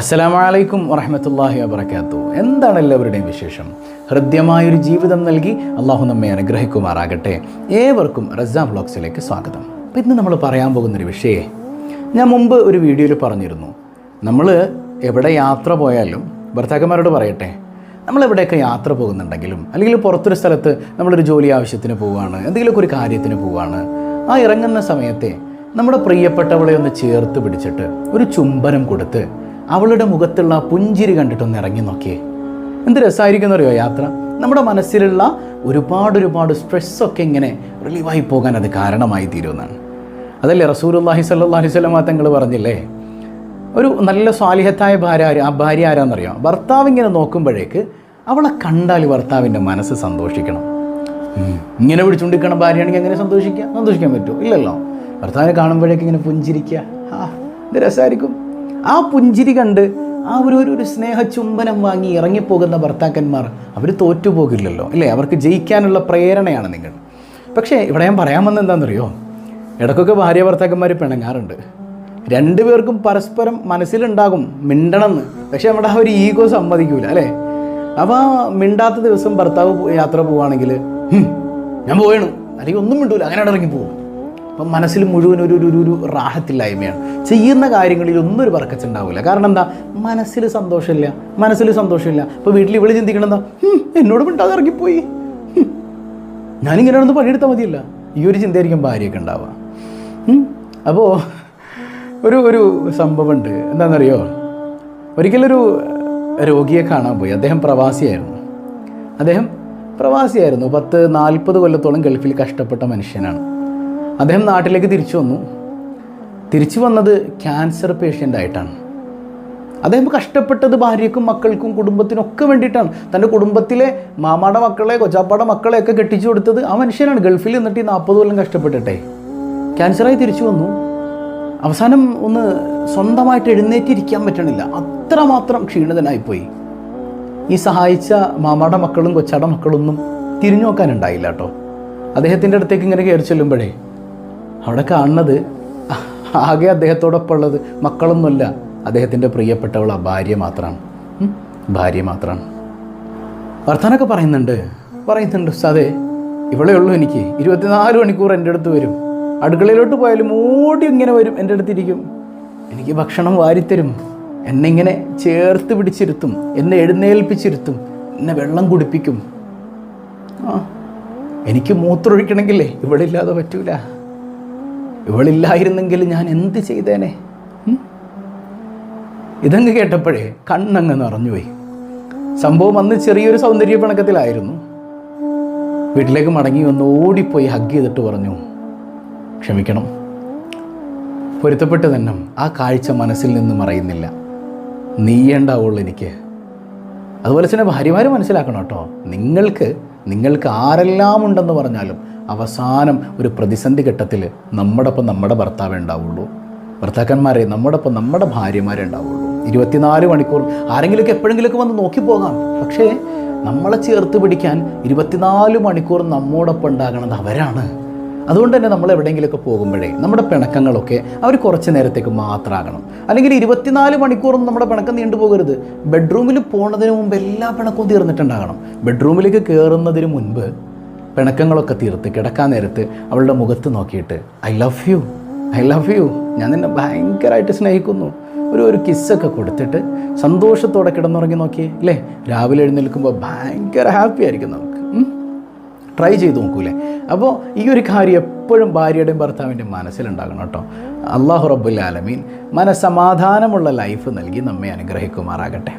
അസ്സലാമലൈക്കും വറഹമത്തല്ലാഹി വബർക്കാത്തു എന്താണ് എല്ലാവരുടെയും വിശേഷം? ഹൃദ്യമായൊരു ജീവിതം നൽകി അള്ളാഹു നമ്മെ അനുഗ്രഹിക്കുമാറാകട്ടെ. ഏവർക്കും റസാ വ്ളോഗ്സിലേക്ക് സ്വാഗതം. അപ്പം ഇന്ന് നമ്മൾ പറയാൻ പോകുന്നൊരു വിഷയേ ഞാൻ മുമ്പ് ഒരു വീഡിയോയിൽ പറഞ്ഞിരുന്നു. നമ്മൾ എവിടെ യാത്ര പോയാലും ഭർത്താക്കന്മാരോട് പറയട്ടെ നമ്മൾ എവിടെയൊക്കെ യാത്ര പോകുന്നുണ്ടെങ്കിലും അല്ലെങ്കിൽ പുറത്തൊരു സ്ഥലത്ത് നമ്മളൊരു ജോലി ആവശ്യത്തിന് പോവുകയാണ് എന്തെങ്കിലുമൊക്കെ ഒരു കാര്യത്തിന് പോവുകയാണ് ആ ഇറങ്ങുന്ന സമയത്തെ നമ്മുടെ പ്രിയപ്പെട്ടവളെ ഒന്ന് ചേർത്ത് പിടിച്ചിട്ട് ഒരു ചുംബനം കൊടുത്ത് അവളുടെ മുഖത്തുള്ള പുഞ്ചിരി കണ്ടിട്ടൊന്ന് ഇറങ്ങി നോക്കിയേ. എന്ത് രസമായിരിക്കുന്നറിയോ യാത്ര? നമ്മുടെ മനസ്സിലുള്ള ഒരുപാട് ഒരുപാട് സ്ട്രെസ്സൊക്കെ ഇങ്ങനെ റിലീവായി പോകാൻ അത് കാരണമായി തീരുമെന്നാണ്. അതല്ലേ റസൂലുല്ലാഹി സല്ലാഹി സ്വലമാ തങ്ങൾ പറഞ്ഞില്ലേ? ഒരു നല്ല സ്വാലിഹത്തായ ഭാര്യ ആ ഭാര്യ ആരാന്നറിയോ? ഭർത്താവ് ഇങ്ങനെ നോക്കുമ്പോഴേക്ക് അവളെ കണ്ടാൽ ഭർത്താവിന്റെ മനസ്സ് സന്തോഷിക്കണം. ഇങ്ങനെ പിടിച്ചുകൊണ്ടിരിക്കണം ഭാര്യയാണെങ്കിൽ എങ്ങനെ സന്തോഷിക്കുക സന്തോഷിക്കാൻ പറ്റുമോ? ഇല്ലല്ലോ. ഭർത്താവിനെ കാണുമ്പോഴേക്ക് ഇങ്ങനെ പുഞ്ചിരിക്കുക. ആ ഇത് രസമായിരിക്കും ആ പുഞ്ചിരി കണ്ട് ആ ഒരു ഒരു- സ്നേഹ ചുംബനം വാങ്ങി ഇറങ്ങിപ്പോകുന്ന ഭർത്താക്കന്മാർ അവർ തോറ്റുപോകില്ലല്ലോ അല്ലേ? അവർക്ക് ജയിക്കാനുള്ള പ്രേരണയാണ് നിങ്ങൾ. പക്ഷേ ഇവിടെ ഞാൻ പറയാൻ വന്നത് എന്താണെന്നറിയോ? ഇടയ്ക്കൊക്കെ ഭാര്യ ഭർത്താക്കന്മാർ പിണങ്ങാറുണ്ട്. രണ്ടുപേർക്കും പരസ്പരം മനസ്സിലുണ്ടാകും മിണ്ടണമെന്ന്. പക്ഷേ നമ്മുടെ ആ ഒരു ഈഗോ സമ്മതിക്കൂല അല്ലേ? അപ്പോൾ മിണ്ടാത്ത ദിവസം ഭർത്താവ് യാത്ര പോവുകയാണെങ്കിൽ ഞാൻ പോയണു അല്ലെങ്കിൽ ഒന്നും മിണ്ടൂല അങ്ങനെ ഇറങ്ങി പോകും അപ്പം മനസ്സിൽ മുഴുവൻ ഒരു ഒരു- ഒരു റാഹത്തില്ലായ്മയാണ്. ചെയ്യുന്ന കാര്യങ്ങളിൽ ഒന്നും ഒരു വർക്കച്ചുണ്ടാവില്ല കാരണം എന്താ? മനസ്സിൽ സന്തോഷമില്ല. മനസ്സിൽ സന്തോഷമില്ല. അപ്പോൾ വീട്ടിൽ ഇവൾ ചിന്തിക്കണം എന്താ? "ഹും, എന്നോട് മിണ്ടാതെ ഇറങ്ങിപ്പോയി. ഞാനിങ്ങനെ ഒന്ന് പണിയെടുത്താൽ മതിയല്ല. ഈ ഒരു ചിന്തയായിരിക്കും ഭാര്യയൊക്കെ ഉണ്ടാവുക. അപ്പോൾ ഒരു ഒരു സംഭവമുണ്ട്. എന്താണെന്നറിയോ? ഒരിക്കലൊരു രോഗിയെ കാണാൻ പോയി. അദ്ദേഹം പ്രവാസിയായിരുന്നു. അദ്ദേഹം പ്രവാസിയായിരുന്നു. പത്ത് നാൽപ്പത് കൊല്ലത്തോളം ഗൾഫിൽ കഷ്ടപ്പെട്ട മനുഷ്യനാണ്. അദ്ദേഹം നാട്ടിലേക്ക് തിരിച്ചു വന്നു. തിരിച്ചു വന്നത് ക്യാൻസർ പേഷ്യന്റ് ആയിട്ടാണ്. അദ്ദേഹം കഷ്ടപ്പെട്ടത് ഭാര്യയ്ക്കും മക്കൾക്കും കുടുംബത്തിനൊക്കെ വേണ്ടിയിട്ടാണ്. തന്റെ കുടുംബത്തിലെ മാമാടെ മക്കളെ കൊച്ചാപ്പാടെ മക്കളെയൊക്കെ കെട്ടിച്ചു കൊടുത്തത് ആ മനുഷ്യനാണ്. ഗൾഫിൽ നിന്നിട്ട് ഈ നാൽപ്പത് കൊല്ലം കഷ്ടപ്പെട്ടിട്ടെ ക്യാൻസറായി തിരിച്ചു വന്നു. അവസാനം ഒന്ന് സ്വന്തമായിട്ട് എഴുന്നേറ്റിരിക്കാൻ പറ്റണില്ല. അത്രമാത്രം ക്ഷീണിതനായിപ്പോയി. ഈ സഹായിച്ച മാമാടെ മക്കളും കൊച്ചാടെ മക്കളൊന്നും തിരിഞ്ഞു നോക്കാനുണ്ടായില്ല കേട്ടോ. അദ്ദേഹത്തിന്റെ അടുത്തേക്ക് ഇങ്ങനെ കയറി ചെല്ലുമ്പോഴേ അവിടെ കാണുന്നത് ആകെ അദ്ദേഹത്തോടൊപ്പം ഉള്ളത് മക്കളൊന്നുമല്ല. അദ്ദേഹത്തിന്റെ പ്രിയപ്പെട്ടവൾ ആ ഭാര്യ മാത്രമാണ് ഭാര്യ മാത്രമാണ് വർത്താനൊക്കെ പറയുന്നുണ്ട്. പറയുന്നുണ്ട് ഉസ്താദേ ഇവളേ ഉള്ളൂ എനിക്ക്. ഇരുപത്തിനാല് മണിക്കൂർ എന്റെ അടുത്ത് വരും. അടുക്കളയിലോട്ട് പോയാലും ഓടി ഇങ്ങനെ വരും എന്റെ അടുത്തിരിക്കും. എനിക്ക് ഭക്ഷണം വാരിത്തരും. എന്നെ ഇങ്ങനെ ചേർത്ത് പിടിച്ചിരുത്തും. എന്നെ എഴുന്നേൽപ്പിച്ചിരുത്തും. എന്നെ വെള്ളം കുടിപ്പിക്കും. ആ എനിക്ക് മൂത്രമൊഴിക്കണമെങ്കിലേ ഇവിടെ ഇല്ലാതെ പറ്റൂല. ഇവളില്ലായിരുന്നെങ്കിൽ ഞാൻ എന്ത് ചെയ്തേനെ? ഇതങ്ങ് കേട്ടപ്പോഴേ കണ്ണങ്ങ് നിറഞ്ഞുപോയി. സംഭവം അന്ന് ചെറിയൊരു സൗന്ദര്യ പിണക്കത്തിലായിരുന്നു വീട്ടിലേക്ക് മടങ്ങി വന്ന് ഓടിപ്പോയി ഹഗ് ചെയ്തിട്ട് പറഞ്ഞു ക്ഷമിക്കണം. പൊരുത്തപ്പെട്ട് തന്നെ ആ കാഴ്ച മനസ്സിൽ നിന്ന് മറയുന്നില്ല. നീയേണ്ടാവുള്ളൂ എനിക്ക്. അതുപോലെ തന്നെ ഭാര്യമാർ മനസ്സിലാക്കണം കേട്ടോ. നിങ്ങൾക്ക് നിങ്ങൾക്ക് ആരെല്ലാം ഉണ്ടെന്ന് പറഞ്ഞാലും അവസാനം ഒരു പ്രതിസന്ധി ഘട്ടത്തിൽ നമ്മുടെ ഒപ്പം നമ്മുടെ ഭർത്താവേ ഉണ്ടാവുള്ളൂ. ഭർത്താക്കന്മാരെ നമ്മുടെ ഒപ്പം നമ്മുടെ ഭാര്യമാരെ ഉണ്ടാവുള്ളൂ. ഇരുപത്തിനാല് മണിക്കൂർ ആരെങ്കിലുമൊക്കെ എപ്പോഴെങ്കിലുമൊക്കെ വന്ന് നോക്കി പോകാം. പക്ഷേ നമ്മളെ ചേർത്ത് പിടിക്കാൻ ഇരുപത്തിനാല് മണിക്കൂർ നമ്മോടൊപ്പം ഉണ്ടാകണത് അവരാണ്. അതുകൊണ്ട് തന്നെ നമ്മൾ എവിടെയെങ്കിലുമൊക്കെ പോകുമ്പോഴേ നമ്മുടെ പിണക്കങ്ങളൊക്കെ അവർ കുറച്ച് നേരത്തേക്ക് മാത്രമാകണം. അല്ലെങ്കിൽ ഇരുപത്തിനാല് മണിക്കൂറൊന്നും നമ്മുടെ പിണക്കം നീണ്ടു പോകരുത്. ബെഡ്റൂമിൽ പോണതിന് മുമ്പ് എല്ലാ പിണക്കവും തീർന്നിട്ടുണ്ടാകണം. ബെഡ്റൂമിലേക്ക് കയറുന്നതിന് മുൻപ് പിണക്കങ്ങളൊക്കെ തീർത്ത് കിടക്കാൻ നേരത്ത് അവളുടെ മുഖത്ത് നോക്കിയിട്ട് I love you I love you. ഞാൻ നിന്നെ ഭയങ്കരമായിട്ട് സ്നേഹിക്കുന്നു. ഒരു ഒരു കിസ്സൊക്കെ കൊടുത്തിട്ട് സന്തോഷത്തോടെ കിടന്നുറങ്ങി നോക്കിയേ. അല്ലേ രാവിലെ എഴുന്നേൽക്കുമ്പോൾ ഭയങ്കര ഹാപ്പി ആയിരിക്കും നമുക്ക്? ട്രൈ ചെയ്ത് നോക്കൂലേ? അപ്പോൾ ഈ ഒരു കാര്യം എപ്പോഴും ഭാര്യയുടെയും ഭർത്താവിന്റെയും മനസ്സിലുണ്ടാകണം കേട്ടോ. അള്ളാഹു റബ്ബുൽ ആലമീൻ ലൈഫ് നൽകി നമ്മെ അനുഗ്രഹിക്കുമാറാകട്ടെ.